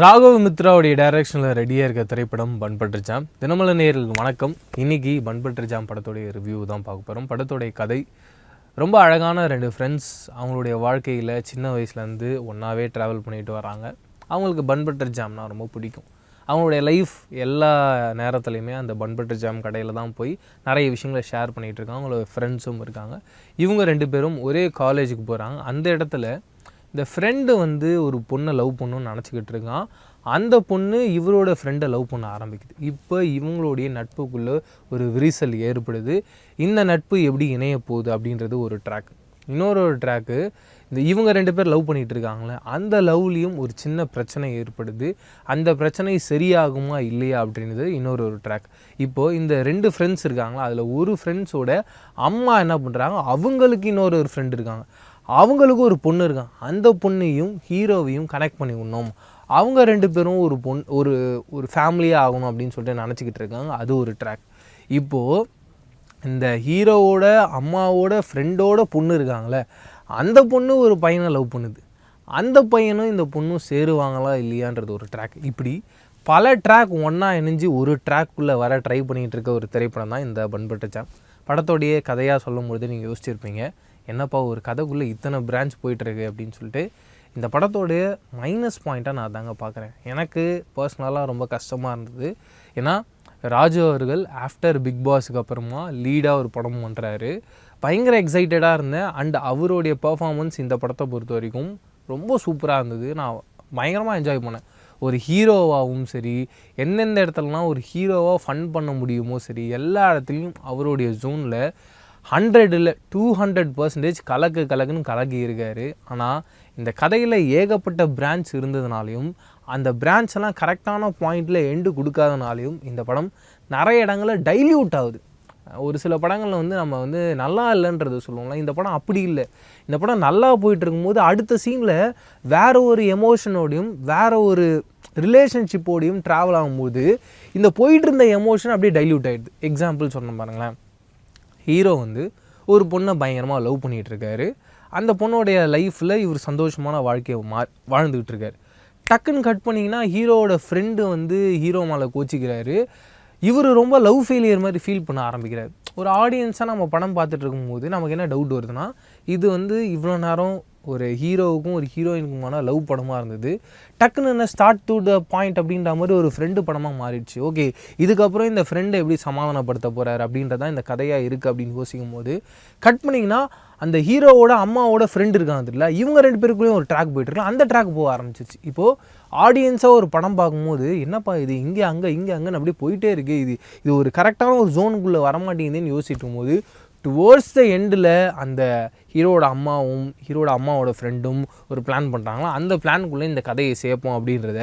ராகவ் மித்ராவுடைய டைரக்ஷனில் ரெடியாக இருக்க திரைப்படம் பண்பட்டு ஜாம். தினமல வணக்கம். இன்னைக்கு பண்பட்டு ஜாம் படத்துடைய ரிவ்யூ தான் பார்க்க போகிறோம் படத்துடைய கதை ரொம்ப அழகான ரெண்டு ஃப்ரெண்ட்ஸ் அவங்களுடைய வாழ்க்கையில் சின்ன வயசுலேருந்து ஒன்றாவே ட்ராவல் பண்ணிட்டு வராங்க. அவங்களுக்கு பண்பட்டர் ரொம்ப பிடிக்கும். அவங்களுடைய லைஃப் எல்லா நேரத்துலையுமே அந்த பண்பட்டர் ஜாம் கடையில் தான் போய் நிறைய விஷயங்களை ஷேர் பண்ணிகிட்டு இருக்காங்க. அவங்களோட ஃப்ரெண்ட்ஸும் இருக்காங்க. இவங்க ரெண்டு பேரும் ஒரே காலேஜுக்கு போகிறாங்க அந்த இடத்துல இந்த ஃப்ரெண்டு வந்து ஒரு பொண்ணை லவ் பண்ணணும்னு நினச்சிக்கிட்டு இருக்கான். அந்த பொண்ணு இவரோட ஃப்ரெண்டை லவ் பண்ண ஆரம்பிக்குது. இப்போ இவங்களுடைய நட்புக்குள்ளே ஒரு விரிசல் ஏற்படுது. இந்த நட்பு எப்படி இணைய போகுது அப்படின்றது ஒரு ட்ராக் இன்னொரு ஒரு ட்ராக்கு இந்த இவங்க ரெண்டு பேர் லவ் பண்ணிகிட்டு இருக்காங்களே அந்த லவ்லேயும் ஒரு சின்ன பிரச்சனை ஏற்படுது. அந்த பிரச்சனை சரியாகுமா இல்லையா அப்படின்றது இன்னொரு ஒரு ட்ராக் இப்போது இந்த ரெண்டு ஃப்ரெண்ட்ஸ் இருக்காங்களா அதில் ஒரு ஃப்ரெண்ட்ஸோட அம்மா என்ன பண்ணுறாங்க அவங்களுக்கு இன்னொரு ஒரு ஃப்ரெண்ட் இருக்காங்க. அவங்களுக்கும் ஒரு பொண்ணு இருக்கான். அந்த பொண்ணையும் ஹீரோவையும் கனெக்ட் பண்ணி விடணும் அவங்க ரெண்டு பேரும் ஒரு பொன் ஒரு ஒரு ஃபேமிலியாக ஆகணும் அப்படின்னு சொல்லிட்டு நினச்சிக்கிட்டு இருக்காங்க. அது ஒரு ட்ராக் இப்போது இந்த ஹீரோவோட அம்மாவோட ஃப்ரெண்டோட பொண்ணு இருக்காங்களே அந்த பொண்ணு ஒரு பையனை லவ் பண்ணுது. அந்த பையனும் இந்த பொண்ணும் சேருவாங்களா இல்லையான்றது ஒரு ட்ராக் இப்படி பல ட்ராக் ஒன்றா இணைஞ்சு ஒரு ட்ராக்குள்ளே வர ட்ரை பண்ணிகிட்டு இருக்க ஒரு திரைப்படம் தான் இந்த பண்பட்டுச்சான் படத்தோடைய கதையாக சொல்லும் பொழுது நீங்கள் யோசிச்சிருப்பீங்க. என்னப்பா ஒரு கதைக்குள்ளே இத்தனை பிரான்ச் போயிட்டுருக்கு அப்படின்னு சொல்லிட்டு இந்த படத்தோடைய மைனஸ் பாயிண்ட்டாக நான் தாங்க பார்க்குறேன். எனக்கு பர்சனலாக ரொம்ப கஷ்டமாக இருந்தது. ஏன்னா ராஜு அவர்கள் ஆஃப்டர் பிக் பாஸுக்கு அப்புறமா லீடாக ஒரு படம் பண்ணுறாரு பயங்கர எக்ஸைட்டடாக இருந்தேன். அண்ட் அவருடைய பர்ஃபார்மன்ஸ் இந்த படத்தை பொறுத்த வரைக்கும் ரொம்ப சூப்பராக இருந்தது. நான் பயங்கரமாக என்ஜாய் பண்ணேன். ஒரு ஹீரோவாகவும் சரி எந்தெந்த இடத்துலலாம் ஒரு ஹீரோவாக ஃபன் பண்ண முடியுமோ சரி எல்லா இடத்துலையும் அவருடைய ஜோனில் ஹண்ட்ரடில் டூ ஹண்ட்ரட் பர்சன்டேஜ் கலக்கு கலக்குன்னு கலகியிருக்காரு ஆனால் இந்த கதையில் ஏகப்பட்ட பிரான்ச் இருந்ததுனாலையும் அந்த பிரான்ச் எல்லாம் கரெக்டான பாயிண்டில் எண்டு கொடுக்காதனாலையும் இந்த படம் நிறைய இடங்களில் டைல்யூட் ஆகுது. ஒரு சில படங்களில் வந்து நம்ம வந்து நல்லா இல்லைன்றது சொல்லுவோம்ல இந்த படம் அப்படி இல்லை. இந்த படம் நல்லா போயிட்டு இருக்கும்போது அடுத்த சீனில் வேற ஒரு எமோஷனோடையும் வேற ஒரு ரிலேஷன்ஷிப்போடையும் ட்ராவல் ஆகும்போது இந்த போயிட்டு இருந்த எமோஷன் அப்படியே டைல்யூட் ஆகிடுது எக்ஸாம்பிள் சொன்ன பாருங்களேன். ஹீரோ வந்து ஒரு பொண்ணை பயங்கரமாக லவ் பண்ணிகிட்டு இருக்காரு அந்த பொண்ணோடைய லைஃப்பில் இவர் சந்தோஷமான வாழ்க்கையை மா வாழ்ந்துக்கிட்டு இருக்காரு டக்குன்னு கட் பண்ணிங்கன்னா ஹீரோவோட ஃப்ரெண்டு வந்து ஹீரோ மேலே கோச்சிக்கிறாரு. இவர் ரொம்ப லவ் ஃபெயிலியர் மாதிரி ஃபீல் பண்ண ஆரம்பிக்கிறார். ஒரு ஆடியன்ஸாக நம்ம படம் பார்த்துட்டு இருக்கும்போது நமக்கு என்ன டவுட் வருதுன்னா இது வந்து இவ்வளோ நேரம் ஒரு ஹீரோவுக்கும் ஒரு ஹீரோயினுக்குமான லவ் படமாக இருந்தது. டக்குன்னு என்ன ஸ்டார்ட் டு த பாயிண்ட் அப்படின்ற மாதிரி ஒரு ஃப்ரெண்டு படமாக மாறிடுச்சு. ஓகே இதுக்கப்புறம் இந்த ஃப்ரெண்டை எப்படி சமாதானப்படுத்த போகிறார் அப்படின்றதான் இந்த கதையாக இருக்குது அப்படின்னு யோசிக்கும் போது கட் பண்ணிங்கன்னா அந்த ஹீரோவோட அம்மாவோட ஃப்ரெண்டு இருக்காங்க தெரியல இவங்க ரெண்டு பேருக்குள்ளேயும் ஒரு ட்ராக் போயிட்டுருக்கலாம் அந்த ட்ராக் போக ஆரம்பிச்சிச்சு இப்போது ஆடியன்ஸாக ஒரு படம் பார்க்கும்போது என்னப்பா இது? இங்கே அங்கே இங்கே அங்கேன்னு அப்படியே போயிட்டே இருக்குது இது இது ஒரு கரெக்டான ஒரு ஜோனுக்குள்ளே வரமாட்டேங்குதுன்னு யோசிக்கும் போது டுவோர்ட்ஸ் த எண்டில் அந்த ஹீரோட அம்மாவும் ஹீரோட அம்மாவோட ஃப்ரெண்டும் ஒரு பிளான் பண்ணுறாங்களா அந்த பிளானுக்குள்ளே இந்த கதையை சேர்ப்போம் அப்படின்றத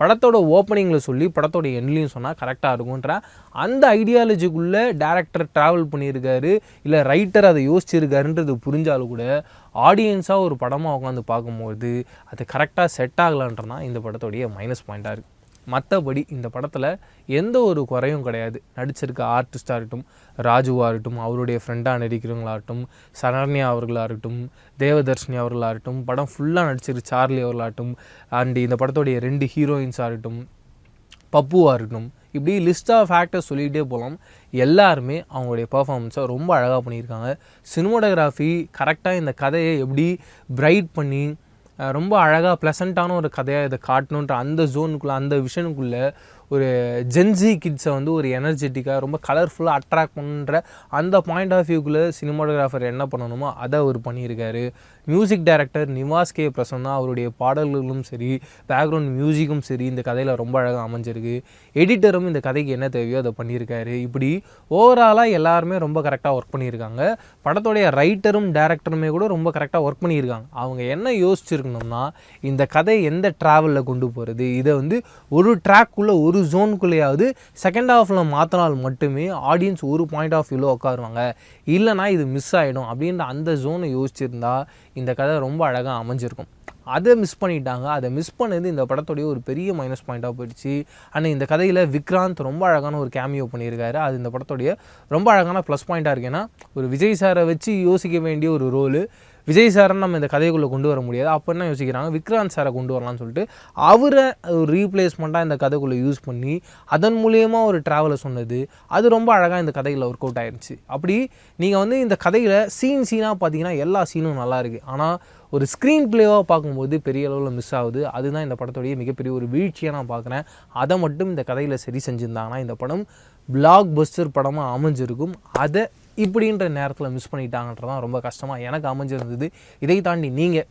படத்தோட ஓப்பனிங்கில் சொல்லி படத்தோட எண்ட்லையும் சொன்னால் கரெக்டாக இருக்கும்ன்ற அந்த ஐடியாலஜிக்குள்ளே டேரக்டர் ட்ராவல் பண்ணியிருக்காரு. இல்லை ரைட்டர் அதை யோசிச்சிருக்காருன்றது புரிஞ்சாலும் கூட ஆடியன்ஸாக ஒரு படமாக உட்காந்து பார்க்கும்போது அது கரெக்டாக செட் ஆகலான்றதான் இந்த படத்தோடைய மைனஸ் பாயிண்ட்டாக இருக்குது மற்றபடி இந்த படத்தில் எந்த ஒரு குறையும் கிடையாது. நடிச்சிருக்க ஆர்டிஸ்டாக இருக்கட்டும் ராஜுவாக இருக்கட்டும் அவருடைய ஃப்ரெண்டாக நடிக்கிறவங்களாகட்டும் சரண்யா இருக்கட்டும் தேவதர்ஷினி அவர்களாகட்டும் படம் ஃபுல்லாக நடிச்சிருக்கு சார்லி அவர்களாகட்டும் அண்ட் இந்த படத்தோடைய ரெண்டு ஹீரோயின்ஸாக இருக்கட்டும் பப்புவாக இருக்கட்டும் இப்படி லிஸ்ட் ஆஃப் ஃபேக்டர்ஸ் சொல்லிகிட்டே போகலாம் எல்லாருமே அவங்களுடைய பர்ஃபார்மன்ஸை ரொம்ப அழகாக பண்ணியிருக்காங்க. சினிமோட்டோகிராஃபி கரெக்டாக இந்த கதையை எப்படி பிரைட் பண்ணி ரொம்ப அழகாக ப்ளசண்ட்டான ஒரு கதையாக இதை காட்டணுன்ற அந்த ஜோனுக்குள்ளே அந்த விஷனுக்குள்ளே ஒரு ஜென்சி கிட்ஸை வந்து ஒரு எனர்ஜெட்டிக்காக ரொம்ப கலர்ஃபுல்லாக அட்ராக்ட் பண்ணுற அந்த பாயிண்ட் ஆஃப் வியூக்குள்ளே சினிமாட்டோகிராஃபர் என்ன பண்ணணுமோ அதை அவர் பண்ணியிருக்காரு. Music director Nivas K Prasanna அவருடைய பாடல்களும் சரி பேக்ரவுண்ட் மியூசிக்கும் சரி இந்த கதையில் ரொம்ப அழகாக அமைஞ்சிருக்கு. எடிட்டரும் இந்த கதைக்கு என்ன தேவையோ அதை பண்ணியிருக்காரு. இப்படி ஓவராலாக எல்லாருமே ரொம்ப கரெக்டாக ஒர்க் பண்ணியிருக்காங்க. படத்தோடைய ரைட்டரும் டேரக்டருமே கூட ரொம்ப கரெக்டாக ஒர்க் பண்ணியிருக்காங்க. அவங்க என்ன யோசிச்சிருக்கணும்னா இந்த கதை எந்த ட்ராவலில் கொண்டு போகிறது இதை வந்து ஒரு ட்ராக்குள்ளே ஒரு ஜோனுக்குள்ளேயாவது செகண்ட் ஹாஃபில் மாற்றினால் மட்டுமே ஆடியன்ஸ் ஒரு பாயிண்ட் ஆஃப் வியூவில் உட்காருவாங்க. இல்லைனா இது மிஸ் ஆகிடும் அப்படின்ற அந்த ஜோனை யோசிச்சிருந்தா இந்த கதை ரொம்ப அழகாக அமைஞ்சிருக்கும். அதை மிஸ் பண்ணிட்டாங்க. அதை மிஸ் பண்ணது இந்த படத்துடைய ஒரு பெரிய மைனஸ் பாயிண்ட்டாக போயிடுச்சு. ஆனால் இந்த கதையில் விக்ராந்த் ரொம்ப அழகான ஒரு கேமியோ பண்ணியிருக்காரு. அது இந்த படத்துடைய ரொம்ப அழகான ப்ளஸ் பாயிண்ட்டாக இருக்கு. ஏன்னா ஒரு விஜய் சாரை வச்சு யோசிக்க வேண்டிய ஒரு ரோலு விஜய் சாரை நம்ம இந்த கதைக்குள்ளே கொண்டு வர முடியாது. அப்போ என்ன யோசிக்கிறாங்க? விக்ராந்த் சாரை கொண்டு வரலாம்னு சொல்லிட்டு அவரை ஒரு ரீப்ளேஸ்மெண்ட்டாக இந்த கதைக்குள்ளே யூஸ் பண்ணி அதன் மூலியமாக ஒரு ட்ராவலை சொன்னது. அது ரொம்ப அழகாக இந்த கதையில் ஒர்க் அவுட் ஆயிருச்சு அப்படி நீங்கள் வந்து இந்த கதையில் சீன் சீனாக பார்த்தீங்கன்னா எல்லா சீனும் நல்லா இருக்குது ஆனால் ஒரு ஸ்க்ரீன் பிளேவாக பார்க்கும்போது பெரிய அளவில் மிஸ் ஆகுது. அதுதான் இந்த படத்துடைய மிகப்பெரிய ஒரு வீழ்ச்சியாக நான் பார்க்குறேன். அதை மட்டும் இந்த கதையில் சரி செஞ்சுருந்தாங்கன்னா இந்த படம் பிளாக் பஸ்டர் படமாக அமைஞ்சிருக்கும். அதை இப்படின்ற நேரத்தில் மிஸ் பண்ணிட்டாங்கன்றதான் ரொம்ப கஷ்டமாக எனக்கு அமைஞ்சிருந்தது. இதை தாண்டி நீங்கள்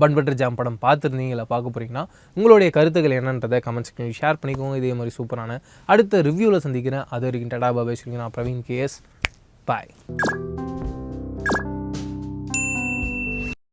பண்பட்டர் ஜாம் படம் பார்த்துருந்தீங்களா பார்க்க போகிறீங்கன்னா உங்களுடைய கருத்துக்கள் என்னன்றதை கமெண்ட் செக்ஷனில் ஷேர் பண்ணிக்கோங்க. இதே மாதிரி சூப்பரான அடுத்த ரிவ்யூவில் சந்திக்கிறேன். அது வரைக்கும் டடா பாபாய் நான் பிரவீன் கேஎஸ் பாய்